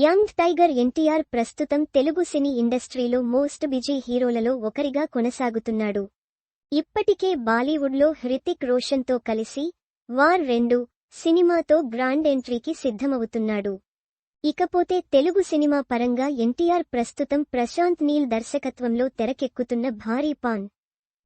Young tiger NTR ప్రస్తుతం తెలుగు సినీ ఇండస్ట్రీలో most busy హీరోలలో ఒకరిగా కొనసాగుతున్నాడు. ఇప్పటికే బాలీవుడ్లో హృతిక్ రోషన్తో కలిసి వార్ రెండు సినిమాతో గ్రాండ్ ఎంట్రీకి సిద్ధమవుతున్నాడు. ఇకపోతే తెలుగు సినిమా పరంగా ఎన్టీఆర్ ప్రస్తుతం ప్రశాంత్ నీల్ దర్శకత్వంలో తెరకెక్కుతున్న భారీ పాన్.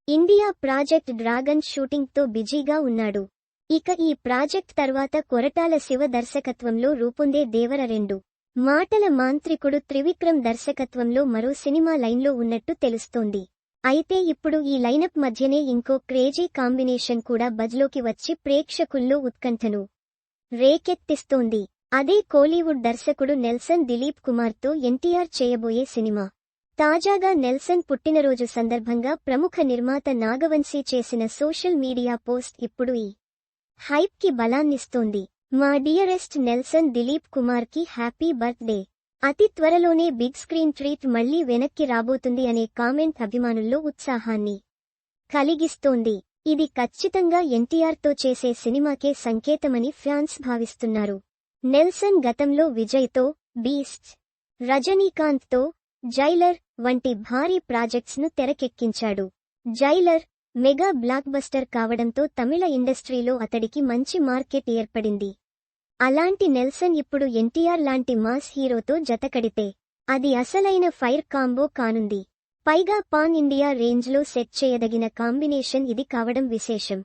ఇండియా ప్రాజెక్ట్ డ్రాగన్ షూటింగ్తో బిజీగా ఉన్నాడు. ఇక ఈ ప్రాజెక్ట్ తర్వాత కొరటాల శివ దర్శకత్వంలో రూపొందే దేవర రెండు. మాటల మాంత్రికుడు త్రివిక్రమ్ దర్శకత్వంలో మరో సినిమా లైన్లో ఉన్నట్టు తెలుస్తోంది. అయితే ఇప్పుడు ఈ లైనప్ మధ్యనే ఇంకో క్రేజీ కాంబినేషన్ కూడా బజ్లోకి వచ్చి ప్రేక్షకుల్లో ఉత్కంఠను రేకెత్తిస్తోంది. అదే కోలీవుడ్ దర్శకుడు నెల్సన్ దిలీప్ కుమార్తో ఎన్టీఆర్ చేయబోయే సినిమా. తాజాగా నెల్సన్ పుట్టినరోజు సందర్భంగా ప్రముఖ నిర్మాత నాగవంశీ చేసిన సోషల్ మీడియా పోస్ట్ ఇప్పుడు ఈ హైప్కి బలాన్నిస్తోంది. మా డియరెస్ట్ నెల్సన్ దిలీప్ కుమార్కి హ్యాపీ బర్త్డే. అతి త్వరలోనే బిగ్ స్క్రీన్ ట్రీట్ మళ్ళీ వెనక్కి రాబోతుంది అనే కామెంట్ అభిమానుల్లో ఉత్సాహాన్ని కలిగిస్తోంది. ఇది ఖచ్చితంగా ఎన్టీఆర్తో చేసే సినిమాకే సంకేతమని ఫ్యాన్స్ భావిస్తున్నారు. నెల్సన్ గతంలో విజయ్తో బీస్ట్ రజనీకాంత్తో జైలర్ వంటి భారీ ప్రాజెక్ట్స్ను తెరకెక్కించాడు. జైలర్ మెగా బ్లాక్బస్టర్ కావడంతో తమిళ ఇండస్ట్రీలో అతడికి మంచి మార్కెట్ ఏర్పడింది. అలాంటి నెల్సన్ ఇప్పుడు ఎన్టీఆర్ లాంటి మాస్ హీరోతో జతకడితే అది అసలైన ఫైర్ కాంబో కానుంది. పైగా పాన్ ఇండియా రేంజ్లో సెట్ చేయదగిన కాంబినేషన్ ఇది కావడం విశేషం.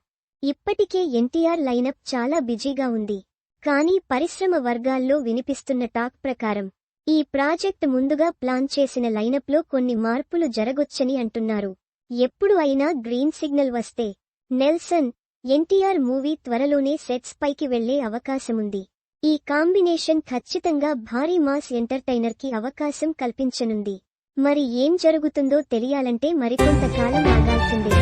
ఇప్పటికే ఎన్టీఆర్ లైనప్ చాలా బిజీగా ఉంది. కానీ పరిశ్రమ వర్గాల్లో వినిపిస్తున్న టాక్ ప్రకారం ఈ ప్రాజెక్ట్ ముందుగా ప్లాన్ చేసిన లైనప్లో కొన్ని మార్పులు జరగొచ్చని అంటున్నారు. ఎప్పుడు అయినా గ్రీన్ సిగ్నల్ వస్తే నెల్సన్ ఎన్టీఆర్ మూవీ త్వరలోనే సెట్స్ పైకి వెళ్ళే అవకాశముంది. ఈ కాంబినేషన్ ఖచ్చితంగా భారీ మాస్ ఎంటర్టైనర్కి అవకాశం కల్పించనుంది. మరి ఏం జరుగుతుందో తెలియాలంటే మరికొంతకాలం ఆగాల్సిందే.